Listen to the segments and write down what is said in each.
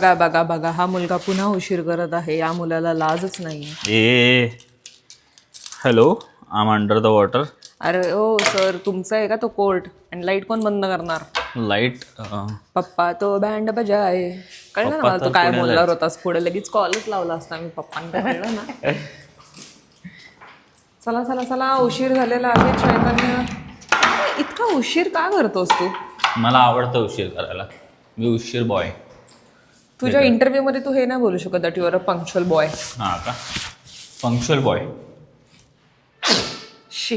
बघा बघा बघा हा मुलगा पुन्हा उशीर करत आहे. या मुलाला लाजच नाही ए hello am under the water अरे ओ सर तुमचा आहे का तो कोर्ट आणि लाइट कोण बंद करणार? लाइट पप्पा तो बँड बजाय. कळलं ना पप्पा मला? तर तू काय पुण्याला बोलणार होतास? पुढे लगेच कॉलच लावला असता मी पप्पांना. कळलं ना? चला चला चला उशीर झालेला आहे चैतन्य. इतका उशीर का करतोस तू? मला आवडतं उशीर करायला. मी उशीर बॉय तुझ्या इंटरव्ह्यू मध्ये तू हे नाही बोलू शकत that you're a punctual boy हां का पंक्च्युअल बॉय शी.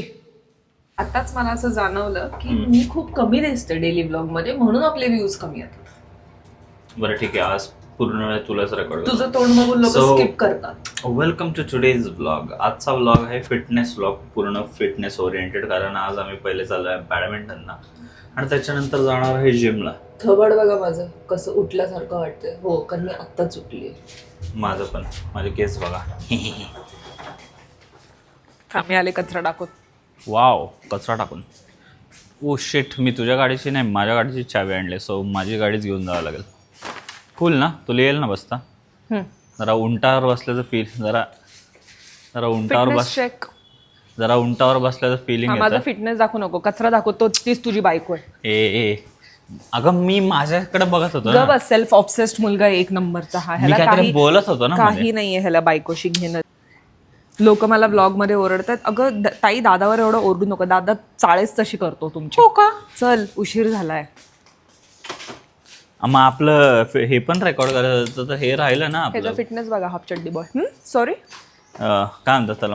आताच मला असं जाणवलं की मी खूप कमी दिसते डेली ब्लॉगमध्ये म्हणून आपले व्ह्यूज कमी येतात बरं ठीक आहे. आज पूर्ण वेळ तुलाच रेकॉर्ड तुझं तोंड बघून लोक So- स्किप करतात. वेलकम टू टुडेज ब्लॉग आजचा ब्लॉग आहे फिटनेस ब्लॉग पूर्ण फिटनेस ओरिएंटेड कारण आज आम्ही पहिले चाललो आहे बॅडमिंटनला आणि त्याच्यानंतर जाणार आहे जिमला थबड बघा माझं कसं उठल्यासारखं वाटतंय. हो कारण मी आत्ताच उठली माझं पण. माझे केस बघा. आम्ही आले कचरा टाकून. वाव कचरा टाकून. ओ शेट मी तुझ्या गाडीची नाही माझ्या गाडीची चावी आणली सो माझी गाडीच घेऊन जावं लागेल. फुल ना तुला येईल ना बसता. जरा उंटावर बसल्याचं फील जरा जरा उंटावर बस चेक जरा उंटावर बसल्याचं फिलिंग माझा फिटनेस दाखवू नको कचरा दाखव तो तीच तुझी बायको आहे. ए ए. अगं मी माझ्याकडे बघत होतो ना. बस सेल्फ ऑब्सेस्ड मुलगा आहे एक नंबरचा हा. मी ह्याला काहीतरी काही बोलत होतो ना मध्ये. काही नाहीये ह्याला बायकोशी घेणं. लोक मला ब्लॉगमध्ये ओरडतात. अगं द- ताई दादावर एवढं ओरडू नको. दादा चाळेच तशी करतो तुमची. हो का? चल उशीर झालाय. मग आपलं फे- हे पण रेकॉर्ड करायचं तर हे राहिलं ना आपलं. फिटनेस बघा हाफ चड्डी बॉय सॉरी अं, काय म्हणतात त्याला?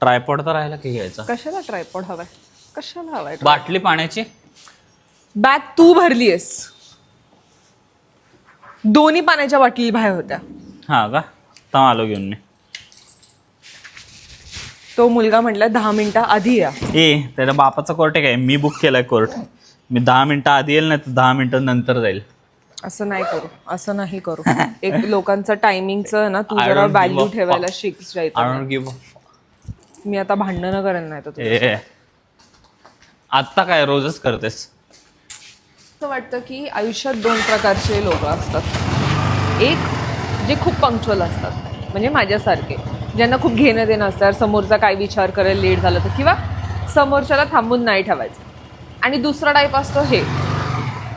ट्रायपॉड तर राहिला की घ्यायचा. कशाला ट्रायपॉड हवाय? कशाला हवाय बाटली पाण्याची? बॅग तू भरलीयस. दोन्ही पाण्याच्या बाटली बाहेर होत्या. हा का? तर आलो घेऊन मी तो मुलगा म्हटला दहा मिनिटं आधी या. ए त्याच्या बापाचा कोर्ट आहे काय? मी बुक केलाय कोर्ट मी दहा मिनिटं आधी येईल नाही तर दहा मिनिटं नंतर जाईल. असं नाही करू असं नाही करू. एक लोकांचं टायमिंगचं ना तू I जरा don't give व्हॅल्यू a ठेवायला शिक आय चैतन्य. डोंट गिव्ह मी आता भांडणं करेन नाही तर. ए आत्ता काय रोजच करतेस? असं वाटतं की आयुष्यात दोन प्रकारचे लोक असतात. एक जे खूप पंक्च्युअल असतात म्हणजे माझ्यासारखे ज्यांना खूप घेणं देणं असतं समोरचा काय विचार करेल लेट झालं तर किंवा समोरच्याला थांबून नाही ठेवायचं. आणि दुसरा टाईप असतो हे.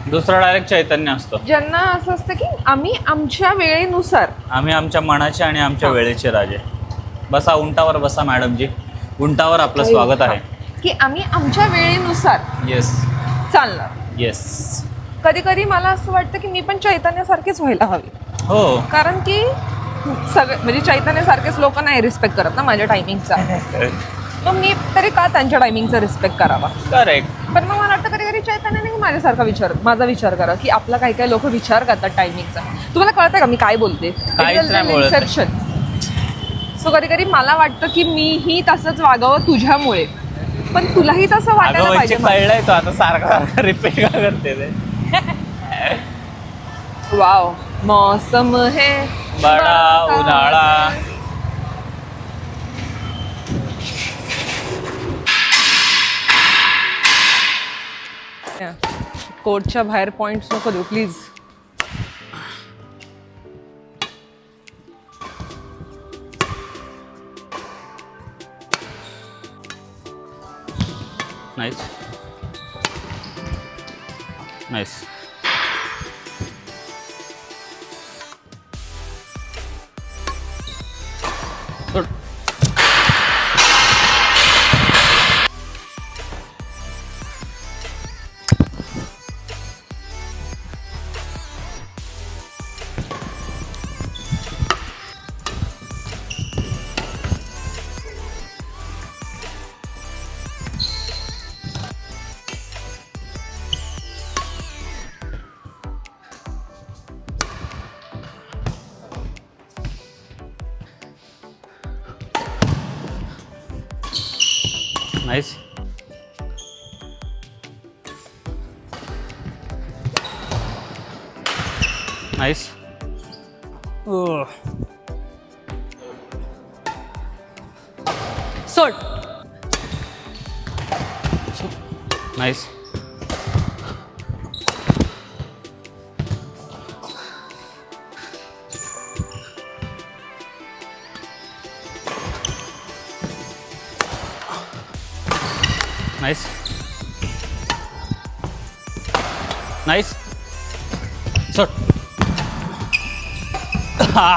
दुसरा डायरेक्ट चैतन्य असतो. ज्यांना असं असतं की आम्ही आमच्या वेळेनुसार. आम्ही आमच्या मनाचे आणि आमच्या वेळेचे राजे. बसा उंटावर बसा मॅडमजी. उंटावर आपलं स्वागत आहे. की आम्ही आमच्या वेळेनुसार येस चालणार. येस कधी कधी मला असं वाटतं की मी पण चैतन्यासारखीच व्हायला हवी. हो. कारण की सगळे म्हणजे चैतन्यासारखेच लोक नाही रिस्पेक्ट करत ना माझ्या टायमिंगचा मग मी तरी का त्यांच्या टायमिंगचा रिस्पेक्ट करावा? करेक्ट पण मग मला वाटतं कधी कधी चैतन्याने माझ्यासारखा विचार माझा विचार करा की आपला काही काही लोक विचार करतात टायमिंगचा तुम्हाला कळतंय का मी काय बोलते? काहीच नाही बोलत आहे. सो कधी कधी मला वाटतं की मीही तसंच वागावं तुझ्यामुळे. पण तुलाही तसं अगं वाटायला पाहिजे कळलंय तो आता सारखा सारखा रिपीट का करते ते? वाव मौसम है बडा उन्हाळा कोर्टच्या बाहेर पॉईंट्स नको देऊ प्लीज नाईस नाईस सोड नाईस नाईस नाईस सोड हा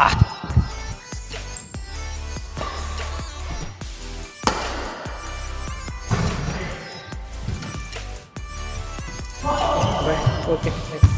ओके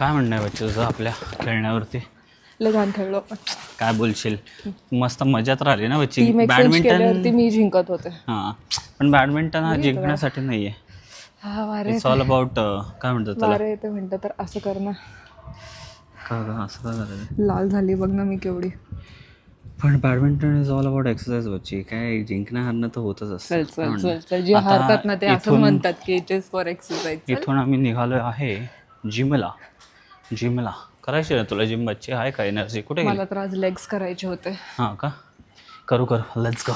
काय म्हणणं आहे बच्चे तुझं आपल्या खेळण्यावरती? लय खेळलो काय बोलशील? मस्त मजात राहिली ना बच्ची? टीम एक्सचेंज केल्यावरती बॅडमिंटन मी जिंकत होते. हां पण बॅडमिंटन हा जिंकण्यासाठी नाही आहे हा वारे इट्स ऑल अबाउट काय म्हणतात त्याला? वारे येते म्हणतं तर असं कर ना. का असं का झालं? लाल झाली बघ ना मी केवढी. पण badminton is all about exercise बच्ची. काय जिंकणं हारणं तर होतच चल असतं. चल काय चल म्हणणं? चल जे आता हारतात ना ते असं इथून- म्हणतात की इट इज फॉर एक्सरसाइज इथून आम्ही निघालो आहे जिमला. जिमला. करायची ना तुला जिम बच्ची आहे का एनर्जी कुठे गेली? मला तर आज लेग्स करायचे होते. हां का? करू कर. लेट्स गो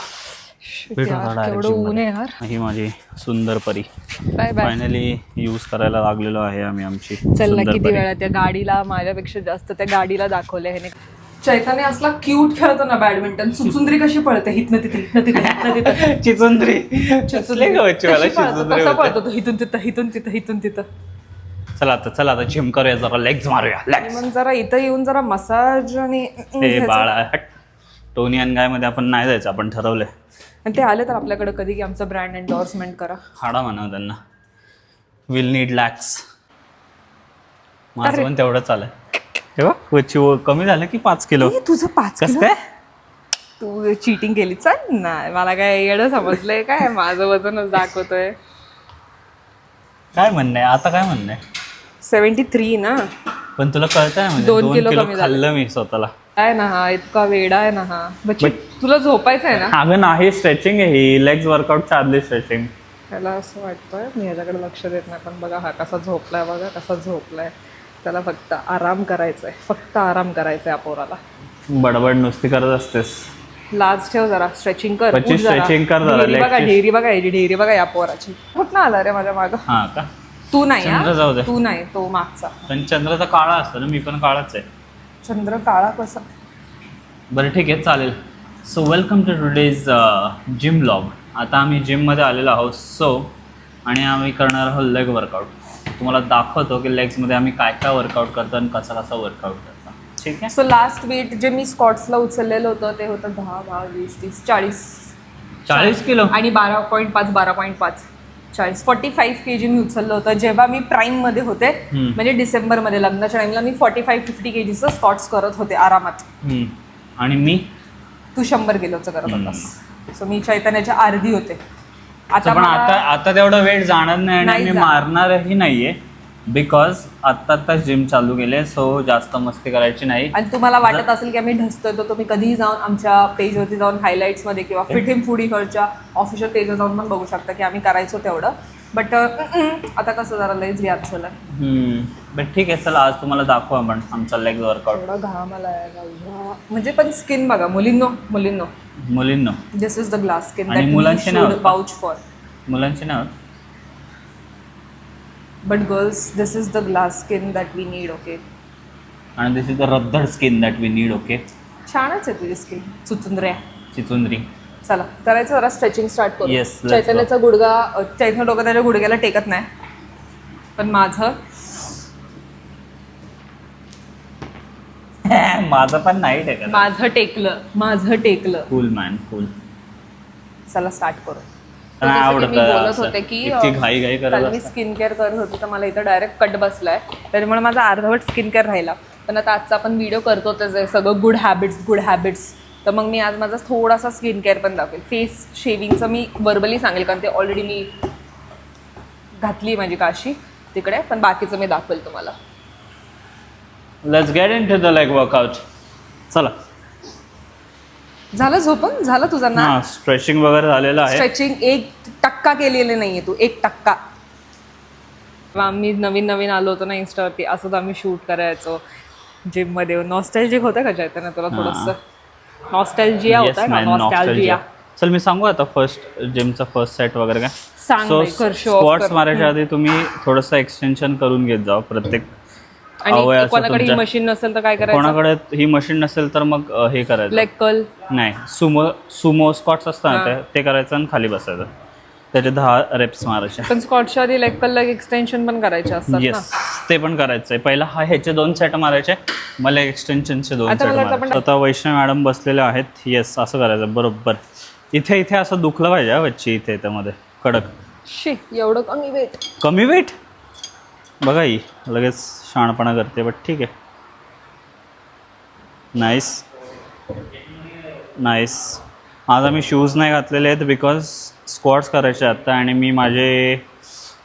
Shit भेटू यार, आता direct केवढं gym ऊन मध्ये. आहे यार. ही माझी सुंदर परी. बाय बाय फायनली यूज करायला लागलेलो आहे आम्ही आमची चल ना सुंदर किती परी. वेळा त्या गाडीला माझ्यापेक्षा जास्त त्या गाडीला दाखवले ह्याने. चैतन्य असला क्यूट खेळतो ना बॅडमिंटन सुचुंद्री कशी पळते? हितनं तिथे हितनं तिथे हितनं तिथे. चिचुंद्री. चिचुंद्री. कशी पळतो? चिचुंद्री कसा होते. पळतो तो? हिथून तिथं हिथून तिथं हिथून तिथं. चला आता चला आता जिम करूया जरा लेग्स मारूया लेग्स मग जरा इथं येऊन जरा मसाज आणि हे बाळा हट टोनी अँड गायमध्ये आपण नाही जायचं आपण ठरवलंय. आणि ते आले तर आपल्याकडे कधी की आमचं ब्रँड एन्डॉर्समेंट करा. हाडा म्हणा त्यांना. विल नीड लॅक्स माझं पण तेवढं चालय हे बघ वच्ची व- कमी झालं की पाच किलो? ए, तुझं पाच कस किलो? काय? तू चिटिंग केली चल नाही मला काय येडं समजलंय काय? माझं वजनच दाखवतोय. काय म्हणणं आहे? आता काय म्हणणं आहे? सेव्हन्टी थ्री ना. पण तुला कळतंय ना म्हणजे दोन किलो कमी झालं. खाल्लं मी स्वतःला. आहे ना हा इतका वेडा आहे ना हा. बच्ची तुला झोपायचं आहे ना? अगं नाही स्ट्रेचिंग आहे ही. लेग्स वर्कआउटच्या आदली स्ट्रेचिंग त्याला असं वाटतंय मी ह्याच्याकडे लक्ष देत नाही पण बघा हा कसा झोपलाय बघा कसा झोपलाय. त्याला फक्त आराम करायचा आहे फक्त आराम करायचा आहे पोराला. बडबड नुसती करत असतेस. लाज ठेव जरा स्ट्रेचिंग कर बच्ची उठ जरा. stretching कर जरा, ढेरी leg बघा ची. ढेरी बघा याची ढेरी बघा या पोराची. कुठं आला रे माझ्या मागं. हा का? तू नाही चंद्र? जाऊ दे. तू नाही तो मागचा. पण चंद्राचा काळा असतो ना मी पण काळाच आहे. चंद्र काळा कसा? बरं ठीक आहे चालेल. So welcome to today's gym blog आता आम्ही जिममध्ये आलेलो आहोत. सो आणि आम्ही करणार आहोत लेग वर्कआउट तुम्हाला दाखवतो की लेग्समध्ये आम्ही काय काय वर्कआउट करतो आणि कसा कसा वर्कआउट करतो. ठीक आहे? सो लास्ट वेट जे मी स्कॉट्सला उचललेलं होतं ते होतं दहा दहा वीस तीस चाळीस. चाळीस किलो? आणि बारा पॉईंट पाच बारा पॉईंट पाच. चाळीस फॉर्टी फाईव्ह के जी मी उचललं होतं. जेव्हा मी प्राईममध्ये होते. म्हणजे डिसेंबरमध्ये लग्नाच्या टाईमला मी फॉर्टी फाईव्ह फिफ्टी के जीचं स्कॉट्स करत होते आरामात. आणि मी? तू शंभर किलोचं करत होतास. सो मी चैतन्याच्या अर्धी होते. आता पण आता आता तेवढा वेट जाणार नाही आणि मी. मारणारही नाहीये. बिकॉज आत्ता आत्ताच जिम चालू केले सो जास्त मस्ती करायची नाही. आणि तुम्हाला वाटत असेल की आम्ही ढसतोय तर तुम्ही कधीही जाऊन आमच्या पेजवरती जाऊन हायलाईट्समध्ये किंवा फिट हिम फूड इकडच्या ऑफिशियल पेजवर जाऊन पण बघू शकता की आम्ही करायचो तेवढं. बट आता कसं जरा लयच याद झालं बट ठीक आहे चला आज तुम्हाला दाखवू आपण आमचा लेग वर्कआउट एवढा घाम आला म्हणजे पण स्किन बघा मुलींनो मुलींनो. मुलींनो. This is the glass skin आणि मुलांचे का? बाउच फॉर मुलांची नाही but girls this is the glass skin that we need okay आणि this is the रद्दड skin that we need okay छानच आहे तुझी स्किन चुचुंद्र्या चिचुंदरी चला करायचं जरा स्ट्रेचिंग स्टार्ट करू. Yes, let's चैतन्याचा गुडगा अ, चैतन्य डोकं त्याच्या गुडघ्याला टेकत नाही. पण माझं. माझं पण नाही टेकत. माझं टेकलं माझं टेकलं. कूल मॅन कूल चला स्टार्ट करू. तर नाही जसं की आवडत मी बोलत. होते की इतकी घाई घाई करत काल मी असतं. स्किन केअर करत होते तर मला इथं डायरेक्ट कट बसलाय. त्याच्यामुळे माझा अर्धवट स्किन केअर राहिला. पण आता आजचा आपण व्हिडिओ करतो त्याचे सगळं गुड हॅबिट्स गुड हॅबिट्स तर मग मी आज माझा थोडासा स्किन केअर पण दाखवेल. फेस शेविंगचं मी वर्बली सांगेल कारण ते ऑलरेडी मी घातली माझी काशी तिकडे पण बाकीचं मी दाखवेल तुम्हाला. Let's get into the leg workout चला. झालं झोपून? झालं तुझा ना? हा स्ट्रेचिंग वगैरे झालेलं आहे. स्ट्रेचिंग एक टक्का केलेले नाहीये तू एक टक्का. तेव्हा आम्ही नवीन नवीन आलो होतो ना इन्स्टावरती असंच आम्ही शूट करायचो. जिममध्ये नॉस्टॅल्जिक होतं का चैतन्य तुला हा. थोडंसं? नॉस्टॅल्जिया होता का? Nostalgia nostalgia. चल मी सांगू आता फर्स्ट जिमचा फर्स्ट सेट वगैरे काय? सांग स्क्वॉट्स. मारायच्या आधी तुम्ही थोडंसं एक्सटेन्शन करून घेत जावा प्रत्येक आणि कोणाकडे ही मशीन नसेल तर काय करायचं? कोणाकडे ही मशीन नसेल तर मग हे करायचं. लेग कल नाही सुमो सुमो स्क्वॉट्स असतात ते ते करायचं आणि खाली बसायचं. त्याचे दहा रेप्स मारायचे. पण स्कॉटच्या आधी लेग लेग एक्सटेन्शन पण करायचे असतात येस ते पण करायचंय. पहिला हा ह्याचे दोन सेट मारायचे. मला एक्सटेन्शनचे दोन सेट मारायचे. आता वैष्णव मॅडम बसलेल्या आहेत. येस असं करायचं. बरोबर. इथे इथे असं दुखलं पाहिजे हा बच्ची. इथे त्यामध्ये कडक. शी एवढं कमी वेट कमी वेट बघा ही लगेच शहाणपणा करते बट ठीक आहे. नाईस नाईस आज आम्ही शूज नाही घातलेले आहेत बिकॉज स्क्वॉट्स करायचे आता आणि मी माझे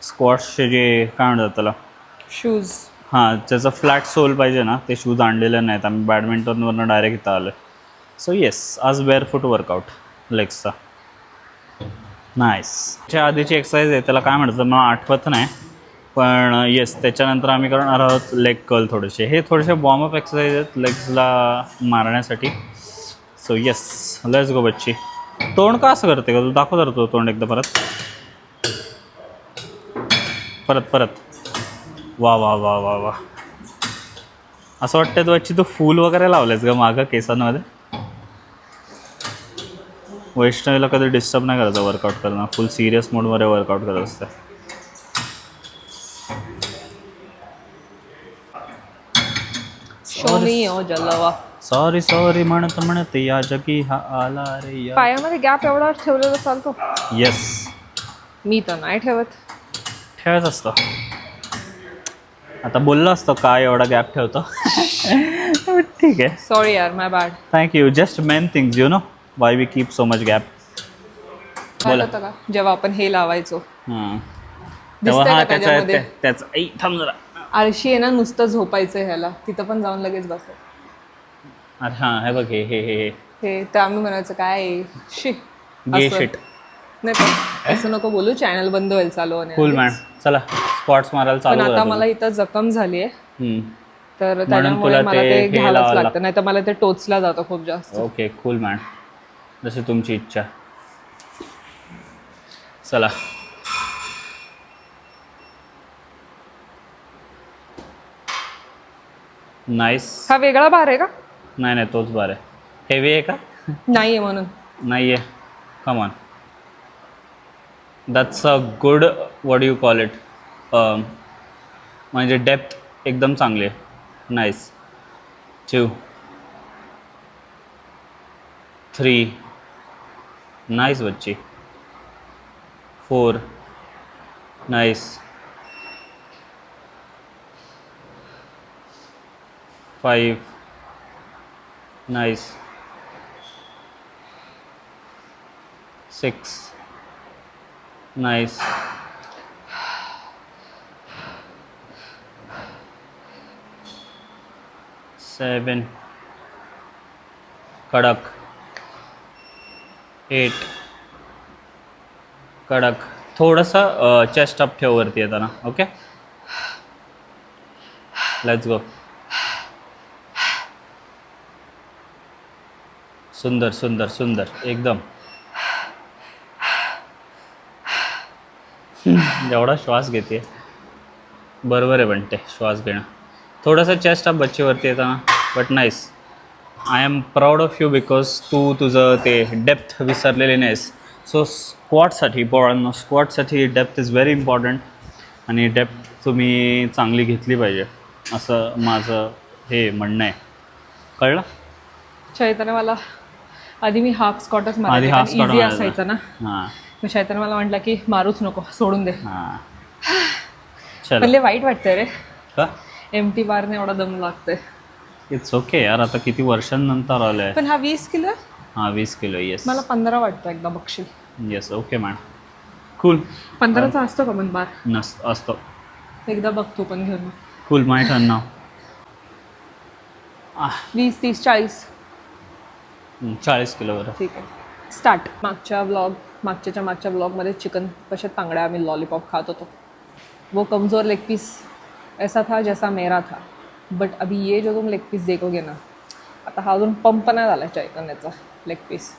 स्क्वॉट्सचे जे काय म्हणतात त्याला? शूज हां त्याचं फ्लॅट सोल पाहिजे ना ते शूज आणलेले नाहीत. आम्ही बॅडमिंटनवरनं डायरेक्ट इथं आलो सो येस आज बेअर फूट वर्कआउट लेग्सचा नाईस त्याच्या आधीची एक्सरसाइज आहे त्याला काय म्हणतात मला आठवत नाही. पण uh, येस त्याच्यानंतर आम्ही करणार आहोत लेग कर्ल थोडेसे. हे थोडेसे वॉर्मअप एक्सरसाइज आहेत लेग्सला मारण्यासाठी. सो येस लेट्स गो बच्ची. तोंड का असं करते का? तू दाखव जरा तो तोंड एकदा परत. परत परत. वा वा वा वा वा. असं वाटतं तू बच्ची तू फूल वगैरे लावलेस का मागं केसांमध्ये? वैष्णवीला कधी डिस्टर्ब नाही करायचं वर्कआउट करणं. फुल सिरियस मोडमध्ये वर्कआउट करत असतं शोनी हो जलवा सॉरी सॉरी म्हणत म्हणत या जगी हा आला रे या. पायामध्ये गॅप एवढा ठेवलेला चालतो. येस मी तर नाही ठेवत. ठेवायचं असतं. आता बोललो असतो काय एवढा गॅप ठेवतो. ठीक आहे. सॉरी यार my bad thank you just main things you know why we keep so much gap बोला. जेव्हा आपण हे लावायचो. हां दिसतंय तेव्हा का हा त्याचा त्याच्यामध्ये? त्याचा ऐ थांब जरा. आळशी आहे ना नुसतं झोपायचं ह्याला. तिथं पण जाऊन लगेच बसायचं अरे हां हे बघ हे हे हे तर आम्ही म्हणायचं काय आहे? शी गे असं. शिट नाही पण असं नको बोलू चॅनल बंद होईल चालू होण्याआधी. फुल मॅन चला स्पॉट्स मारायला पण चालू आता करा मला इथं जखम झाली आहे तुम्ही. तर तुला त्याच्यामुळे मला ते हे लावावं लागतं. नाही तर मला ते टोचला जातं खूप जास्त. ओके कूल मॅन जशी तुमची इच्छा. चला. नाईस हा वेगळा भार आहे का? नाही नाही तोच बार आहे. हेवी आहे का? नाहीये म्हणून. नाही आहे come on that's a good what you call it म्हणजे डेप्थ एकदम चांगली आहे. नाईस टू थ्री नाईस बच्ची. Four nice five nice six. Nice. Seven. कडक एट कडक थोडंसं चेस्ट अप ठेव वरती येताना ओके लेट्स गो सुंदर सुंदर सुंदर. एकदम. एवढा श्वास घेते. बरोबर आहे म्हणते श्वास घेणं. थोडासा चेस्ट अप बच्चेवरती येताना but nice I am proud of you because तू तुझं ते डेप्थ विसरलेली नाहीस. सो स्क्वॉटसाठी पोळांना स्क्वॉटसाठी डेप्थ इज व्हेरी इम्पॉर्टंट आणि डेप्थ तुम्ही चांगली घेतली पाहिजे. असं माझं हे म्हणणं आहे. कळलं? चैतन्य मला आधी मी हाफ स्कॉटच आधी इझी मारायचा. असायचं ना. हां. मग चैतन्य मला म्हटलं की मारूच नको सोडून दे. हां. चल पहिले वाईट वाटतंय रे. का? एम टी बारने एवढा दम लागतोय. इट्स ओके यार आता किती वर्षांनंतर आलं आहे पण हा वीस किलो? हां वीस किलो येस मला पंधरा वाटतं एकदा बघशील. येस ओके मॅडम कूल पंधराचा असतो का पण बार नस असतो. एकदा बघ तू पण घेऊन. कूल माय टर्न नाव वीस तीस चाळीस. चाळीस किलो बरं. ठीक आहे. स्टार्ट मागच्या ब्लॉग मागच्याच्या मागच्या ब्लॉगमध्ये चिकन कशात तांगड्या आम्ही लॉलीपॉप खात होतो. वो कमज़ोर लेग पीस ऐसा था जैसा मेरा था. बट अभी ये जो तुम लेग पीस देखोगे ना आता हा अजून पंप नाही झाला चैतन्याचा लेग पीस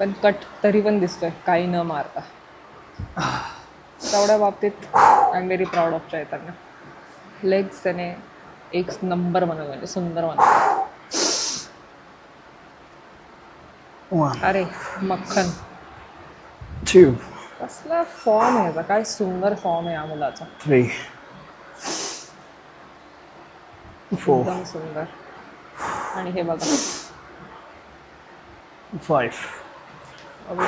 पण कट तरी पण दिसतोय काही न मारता. तेवढ्या बाबतीत I am very proud of Chaitanya legs त्याने एक नंबर बनवला म्हणजे सुंदर बनवला. अरे मक्खन. Two, कसला फॉर्म आहे याचा? काय सुंदर फॉर्म आहे या मुलाचा. Three, four, एकदम सुंदर. आणि हे बघा. Five,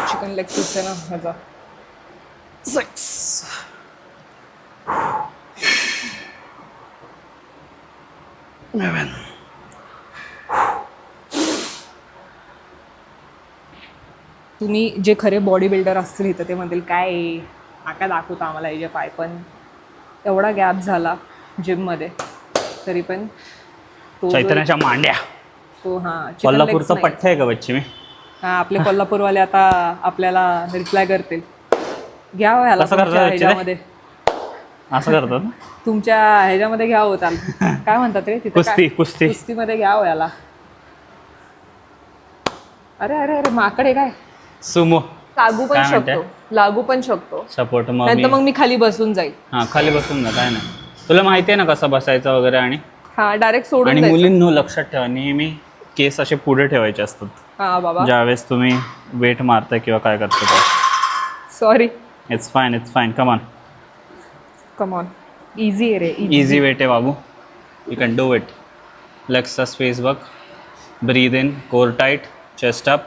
चिकन लेग पीस आहे ना ह्याचा. Six, seven, तुम्ही जे खरे बॉडी बिल्डर असतील इथं ते म्हणतील काय काय दाखवतो आम्हाला जे पाय. पण एवढा गॅप झाला जिममध्ये तरी पण तो चैतन्याच्या मांड्या. तो हां कोल्हापूरचं. पठ्ठ आहे का बच्ची मी? हा आपले कोल्हापूरवाले आता आपल्याला रिप्लाय करतील. घ्या हो ह्याला कसं करतात तुमच्या actually? ह्याच्यामध्ये. असं करतात ना? तुमच्या ह्याच्यामध्ये घ्या हो त्याला काय म्हणतात रे तिथे? कुस्ती? कुस्ती. कुस्तीमध्ये घ्या हो याला अरे अरे अरे माकडे काय? सुमो. लागू पण काय? शकतो. लागू पण शकतो. सपोर्ट मग नाही तर मी मग मी खाली बसून जाईल. हां खाली बसून ना काय नाही. तुला माहिती आहे ना कसं बसायचं वगैरे आणि? हा डायरेक्ट सोडून आणि जायचं. मुलींनो लक्षात ठेवा नेहमी केस असे पुढे ठेवायचे असतात. हा बाबा. ज्यावेळेस तुम्ही वेट मारताय किंवा काय करता sorry it's fine it's fine come on come on easy आहे रे. इझी वेट आहे बाबू यू कॅन डू इट लेग्सचा स्पेस बघ breathe in core tight chest up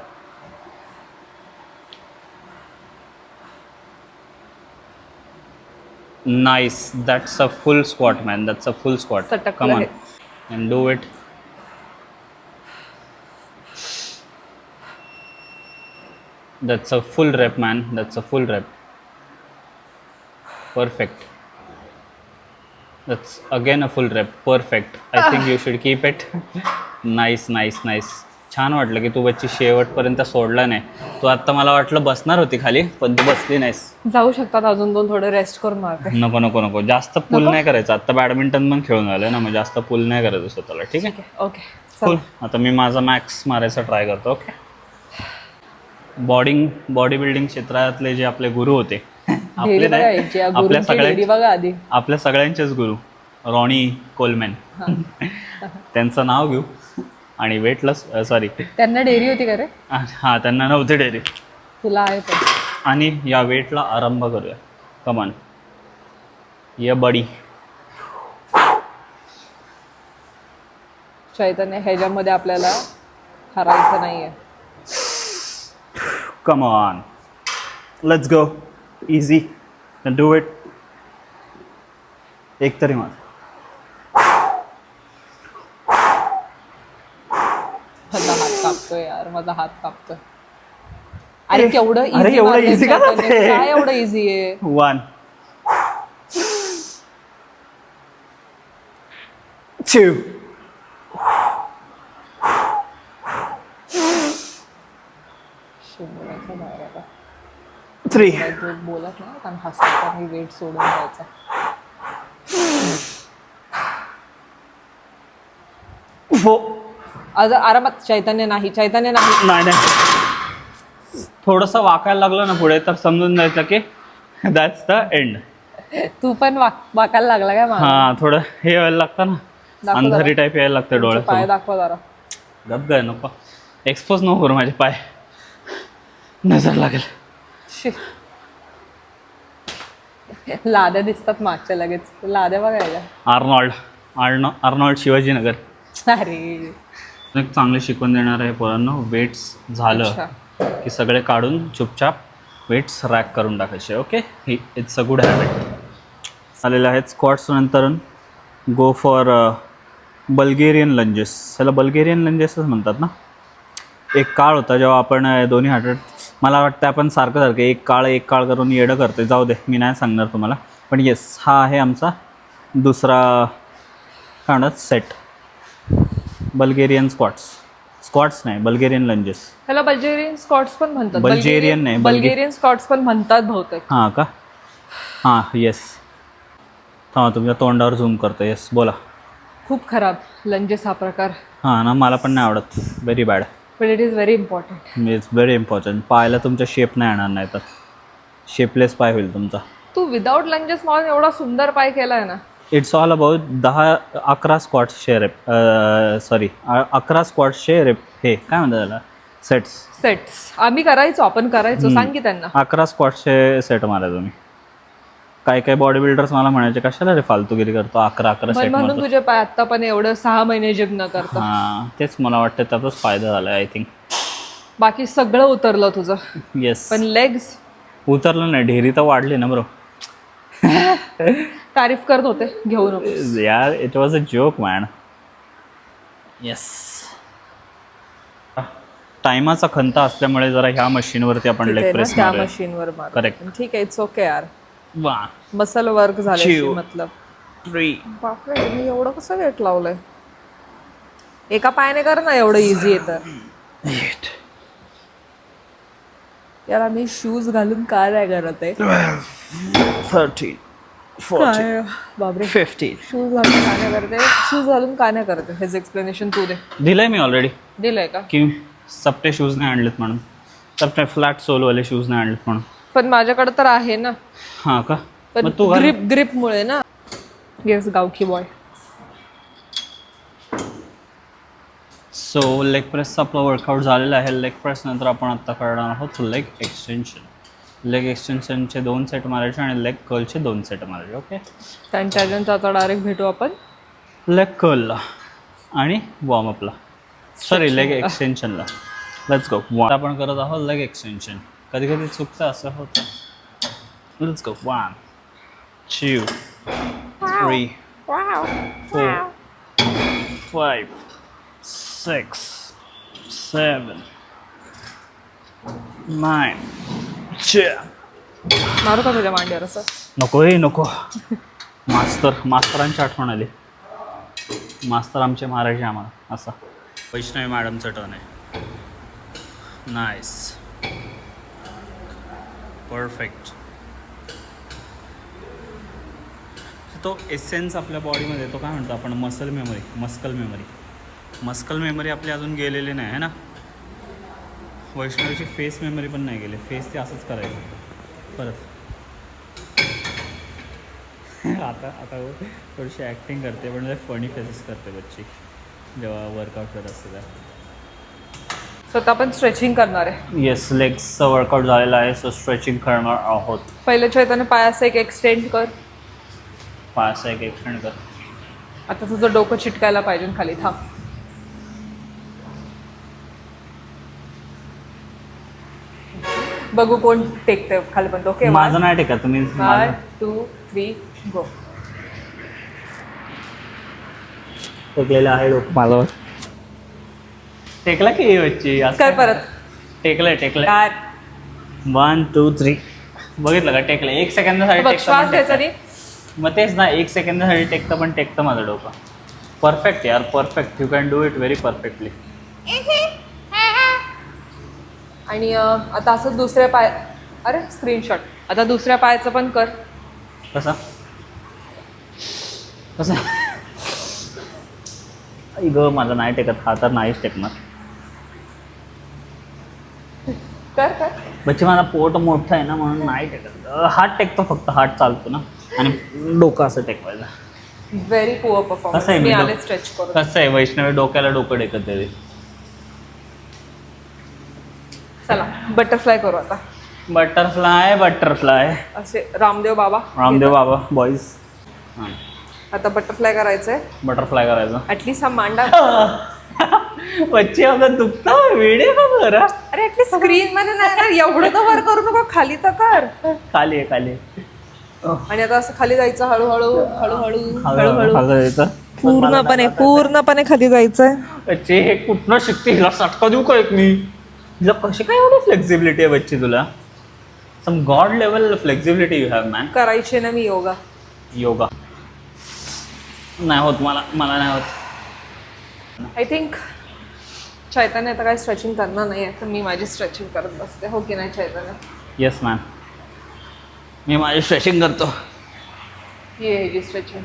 Nice. That's a full squat, man. That's a full squat. Come on. And do it. That's a full rep, man. That's a full rep. Perfect. That's again a full rep. Perfect. I think you should keep it. nice, nice, nice. छान वाटलं की तू बच्ची शेवटपर्यंत सोडला नाही. तू आत्ता मला वाटलं बसणार होती खाली पण तू बसली नाहीस. जाऊ शकतात अजून दोन थोडे रेस्ट करून मारते नको नको नको. जास्त पुल नाही करायचं. आता बॅडमिंटन पण खेळून आलोय ना मग जास्त पुल नाही करायचं स्वतःला ठीक आहे? ओके फुल आता मी माझा मॅक्स मारायचा ट्राय करतो ओके बॉडिंग बॉडी बिल्डिंग क्षेत्रातले जे आपले गुरु होते आपले नाही, या आपल्या गुरुची बघा आधी. आपल्या सगळ्यांचेच गुरु रॉनी कोलमॅन. त्यांचं नाव घेऊ. आणि वेट लॉस सॉरी त्यांना डेअरी होती का रे? हां त्यांना नव्हते डेअरी तुला आहे आणि या वेटला आरंभ करूया. कमान या बडी चैतन्य ह्याच्यामध्ये आपल्याला हरायचं नाहीये. Let's go. Easy. Can do it. एक तरी माझा हात कापतोय यार माझा हात कापतोय. अरे केवढं अरे, easy एवढं easy का. जातंय? काय एवढं इझी आहे? वन two, शिंगाचा बाहेर आला. three, काय जोक बोलत नाही कारण हसता मी वेट सोडून जायचा four, आज आरामात चैतन्य नाही चैतन्य नाही. नाही नाही. थोडंसं वाकायला लागलं ना पुढे तर समजून जायचं की दॅट्स द एंड तू पण वाक वाकायला लागला काय हां थोडं हे व्हायला लागतं ना. अंधारी टाईप यायला लागतं पाय डोळ्यात दाखवा जरा. गप गाय नको. एक्सपोज नको करू माझे पाय. नजर लागेल. लाद्या दिसतात मागच्या लगेच. लाद्या बघायला. Arnold Arno Arnold Shivajinagar. अरे. एक चांगले शिकवून देणार आहे पोरांनो. वेट्स झालं. की सगळे काढून चुपचाप वेट्स रॅक करून टाकायचे ओके ही इट्स अ गुड हॅबिट आलेले आहेत स्क्वॉट्स नंतर गो फॉर बल्गेरियन लंजेस त्याला बल्गेरियन लंजेसच म्हणतात ना? एक काळ होता जेव्हा आपण अ, दोन्ही हातात मला वाटतं आपण सारखं सारखं एक काळ एक काळ करून येडं करते जाऊ दे मी नाही सांगणार तुम्हाला. पण येस हा आहे आमचा दुसरा म्हणतात सेट बल्गेरियन स्क्वॉट्स स्कॉट्स नाही बल्गेरियन लंजेस ह्याला बल्गेरियन स्कॉट्स पण म्हणतात. Bulgarian नाही, बल्गेरियन स्कॉट्स पण म्हणतात बहुतेक. हां का? हां येस हां तुमच्या तोंडावर झूम करतो. येस बोला. खूप खराब लंजेस हा प्रकार. हां ना मला पण नाही आवडत. व्हेरी बॅड पण it is very important it's very important पायाला तुमचा शेप नाही येणार नाही तर शेपलेस पाय होईल तुमचा. तू विदाऊट लंजेस म्हणून एवढा सुंदर पाय केलाय ना. इट्स ऑल अबाउट दहा अकरा स्क्वॉट्सचे रेप सॉरी अकरा स्क्वॉट्सचे रेप हे काय म्हणतात त्याला? सेट्स सेट्स आम्ही करायचो आपण करायचो. सांग की त्यांना. अकरा स्क्वॉट्सचे सेट मारा तुम्ही. काही काही बॉडी बिल्डर्स मला म्हणायचे कशाला रे फालतूगिरी करतो? अकरा अकरा सेट म्हणून तुझे पाय आता पण एवढं सहा महिने जिम न करता. हां तेच मला वाटतं त्याचाच फायदा झाला आय थिंक बाकी सगळं उतरलं तुझं. येस पण लेग्स उतरलं नाही ढेरी तर वाढली ना ब्रो तारीफ करत होते घेऊ नको यार it was a joke man yes टायमाचा खंत असल्यामुळे जरा ह्या मशीनवरती आपण लेग प्रेस त्या मारूया. मशीनवर मार करेक्ट ठीक आहे इट्स ओके यार. वा. मसल वर्क झाले. मतलब. थ्री बापरे मी एवढं कसं वेट लावलंय? एका पायाने कर ना एवढं इझी आहे तर. यार आम्ही शूज घालून का नाही करत आहे. थर्टीन काय? बापरे. फिफ्टीन शूज घालून का नाही करते. शूज घालून का नाही करते. हेच एक्सप्लेनेशन तू दे. दिलंय मी ऑलरेडी दिलंय का? की सप्टे शूज नाही आणलेत म्हणून. सप्टे फ्लॅट सोलवाले शूज नाही आणलेत म्हणून. पण माझ्याकडे तर आहे ना. हां का? पण मग तू घाल. ग्रिप ग्रिप मुळे ना. येस गावकी बॉय सो लेग प्रेसचा आपला वर्कआउट झालेला आहे. लेग प्रेस नंतर आपण आत्ता करणार आहोत लेग एक्सटेन्शन लेग एक्सटेन्शनचे दोन सेट मारायचे आणि लेग कर्लचे दोन सेट मारायचे ओके त्यांच्या अजूनचा आता डायरेक्ट भेटू आपण. लेग कर्लला आणि वॉर्मअपला सॉरी लेग एक्सटेन्शनला लेट्स गो आपण करत आहोत लेग एक्सटेन्शन कधी कधी चुकतं असं होतं. Let's go one two three four five six seven nine मारू का तुझ्या मांडीवर असं? नको हे नको. मास्तर मास्तरांची आठवण आली. मास्तर आमचे मारायचे आम्हाला असा. वैष्णवी मॅडमचं टर्न आहे. नाईस परफेक्ट तो एसेन्स आपल्या बॉडीमध्ये तो काय म्हणतो आपण? Muscle memory muscle memory muscle memory आपली अजून गेलेली नाही आहे ना? वैष्णवीची फेस मेमरी पण नाही गेली. फेस ते असंच करायचं. परत. आता आता थोडीशी ॲक्टिंग करते पण फनी फेसेस करते बच्ची. जेव्हा वर्कआउट करत असते त्या सो आता आपण स्ट्रेचिंग करणार आहे. येस लेग्सचं वर्कआउट झालेलं आहे सो स्ट्रेचिंग करणार आहोत. पहिले चैतन्य पायाचं एक एक्सटेंड कर. पाच एक एक्सटेंड कर. आता तुझं डोकं चिटकायला पाहिजे खाली थांब. बघू कोण टेकते खाली पण. ओके माझं नाही टेका तुम्ही वन टू थ्री गो टेकलेलं आहे डोकं. माझं टेकला की बच्ची असं कर परत. टेकलंय टेकलंय. काय? वन टू थ्री बघितलं का? टेकलं एक सेकंदासाठी बघ टेकतं श्वास पण घ्यायचा टेकतं. नाही मग तेच ना एक सेकंदासाठी टेकतं पण टेकतं माझं डोकं. परफेक्ट यार perfect you can do it very perfectly आणि आता असं दुसऱ्या पाय अरे स्क्रीनशॉट आता दुसऱ्या पायाचं पण कर. कसा? कसा? ग माझा नाही टेकत हा तर नाहीच टेकणार. कर कर. बच्चे माझा पोट मोठं आहे ना म्हणून नाही टेकत. हात टेकतो फक्त हात चालतो ना. आणि डोकं असं टेकवायचं. व्हेरी पुअर कसं परफॉर्मन्स आहे मी मी आले डो- स्ट्रेच करून. कसं आहे वैष्णवी डोक्याला डोकं टेकत आहे. चला बटरफ्लाय करू आता. बटरफ्लाय बटरफ्लाय असे रामदेव बाबा रामदेव बाबा बॉईज आता बटरफ्लाय करायचंय. बटरफ्लाय करायचं. ऍटलीस्ट हा मांडा. बच्चे अगं दुखतं. वेडे का बरं. अरे ऍटलीस्ट स्क्रीन मध्ये नाही ना एवढं तर वर करू नको खाली तर कर. खाली आहे खाली आहे. आणि आता असं खाली जायचं हळूहळू हळूहळू हळूहळू. हळूहळू यायचं. पूर्णपणे पूर्णपणे खाली जायचंय. बच्चे हे कुठनं शिकते? हिला सटका देऊ का एक मी हिला कशी काय एवढी फ्लेक्झिबिलिटी आहे बच्ची तुला? Some god level flexibility you have man करायचे ना मी योगा. योगा. नाही होत मला मला नाही होत. आय थिंक चैतन्य आता काही स्ट्रेचिंग करणार नाही आहे तर मी माझी स्ट्रेचिंग करत बसते. हो की नाही चैतन्य? येस मॅम मी माझी स्ट्रेचिंग करतो. ही आहे जी स्ट्रेचिंग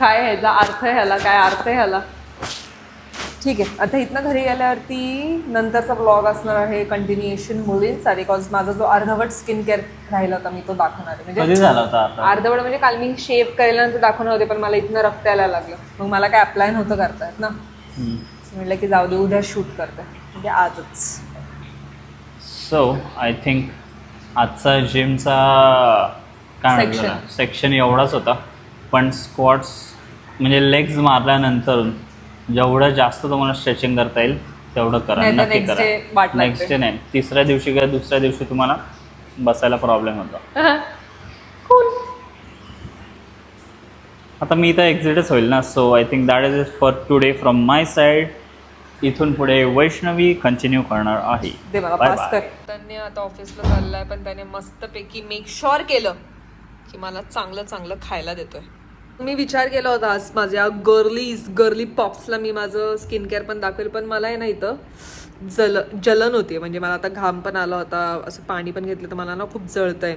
काय ह्याचा अर्थ आहे ह्याला? काय अर्थ आहे ह्याला? ठीक आहे. आता इथनं घरी गेल्यावरती नंतरचा ब्लॉग असणार आहे कंटिन्युएशन मुलींचा बिकॉज माझा जो अर्धवट स्किन केअर राहिला होता मी तो दाखवणार आहे. कधी म्हणजे झाला होता आता? अर्धवट म्हणजे काल मी शेव केल्यानंतर दाखवणार होते पण मला इथनं रक्त यायला लागलं. मग मला काय अप्लाय नव्हतं करता येत ना. हम्म. So म्हटलं की जाऊ दे उद्या शूट करते. म्हणजे आजच. सो आय थिंक आजचा जिमचा काय Section. सेक्शन एवढाच होता. पण स्क्वॉट्स म्हणजे लेग्स मारल्यानंतर जेवढं जास्त तुम्हाला स्ट्रेचिंग करता येईल तेवढं करा. नक्की next करा. day वाट लागते. नेक्स्ट डे नाही. तिसऱ्या दिवशी किंवा दुसऱ्या दिवशी तुम्हाला बसायला प्रॉब्लेम होतो. आता मी इथं एक्झिटच होईल ना so I think that is for today from my side इथून पुढे वैष्णवी कंटिन्यू करणार आहे. दे मला Bye पास bye. कर. त्यांनी आता ऑफिसला चाललाय पण त्याने मस्तपैकी मेक शुअर केलं की मला चांगलं चांगलं खायला देतोय. मी विचार केला होता आज माझ्या गर्लीज गर्ली पॉप्सला मी माझं स्किन केअर पण दाखवेल पण मला आहे ना इथं जल जलन होते. म्हणजे मला आता घाम पण आला होता असं पाणी पण घेतलं तर मला ना खूप जळतंय.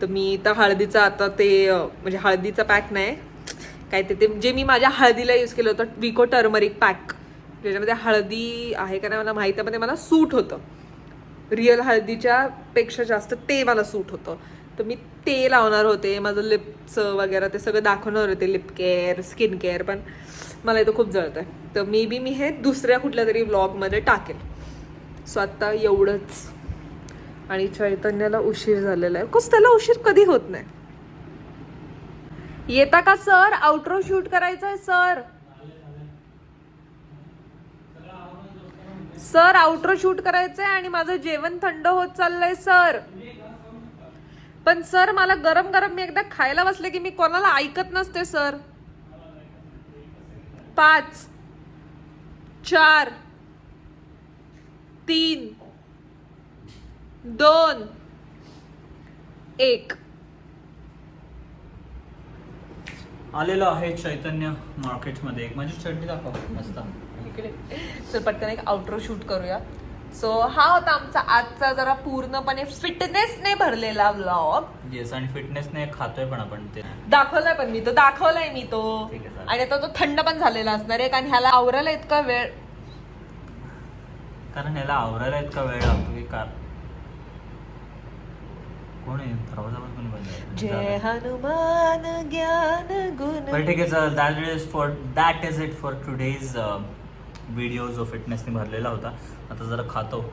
तर मी इथं हळदीचा आता ते म्हणजे हळदीचा पॅक नाही काय ते ते जे मी माझ्या हळदीला यूज केलं होतं विको टर्मरिक पॅक ज्याच्यामध्ये हळदी आहे का नाही मला माहीत आहे पण ते मला सूट होतं. रिअल हळदीच्या पेक्षा जास्त ते मला सूट होतं. तर मी ते लावणार होते. माझं लिपचं वगैरे ते सगळं दाखवणार होते लिप केअर स्किन केअर पण मला इथं खूप जळतं आहे तर मे बी मी हे दुसऱ्या कुठल्या तरी व्लॉगमध्ये टाकेल. सो आत्ता एवढंच. आणि चैतन्याला उशीर झालेला आहे. कस त्याला उशीर कधी होत नाही? येता का सर? आउटरो शूट करायचं आहे सर. सर आउटरो शूट करायचंय आणि माझं जेवण थंड होत चाललंय सर. पण सर मला गरम गरम मी एकदा खायला बसले की मी कोणाला ऐकत नसते सर. पाच चार तीन दोन एक. आलेलो आहे चैतन्य मार्केटमध्ये. एक माझी चड्डी दाखव मस्त. इकडे चल पटकन एक आउटरो शूट करूया. सो हा होता आमचा आजचा जरा पूर्णपणे फिटनेसने भरलेला व्लॉग येस आणि फिटनेसने खातोय पण आपण ते. दाखवलाय पण मी तो दाखवलाय मी तो. ठीक आहे, चालेल. आणि आता तो थंड पण झालेला असणार आहे कारण ह्याला आवरायला इतका वेळ कारण याला आवरायला इतका वेळ लागतो की कार कोण आहे? दरवाजा पण कोणी बंद आहे? जय हनुमान ज्ञान गुण. ठीक आहे that is for that is it for today's video जो फिटनेसने भरलेला होता. आता जरा खातो.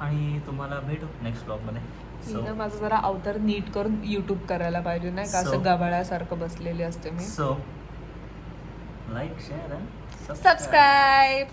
आणि तुम्हाला भेटू नेक्स्ट ब्लॉगमध्ये मी सो ना माझं जरा अवतार नीट करून युट्यूब करायला पाहिजे नाही का? So- असं गबाळ्यासारखं बसलेली असते मी. So like share subscribe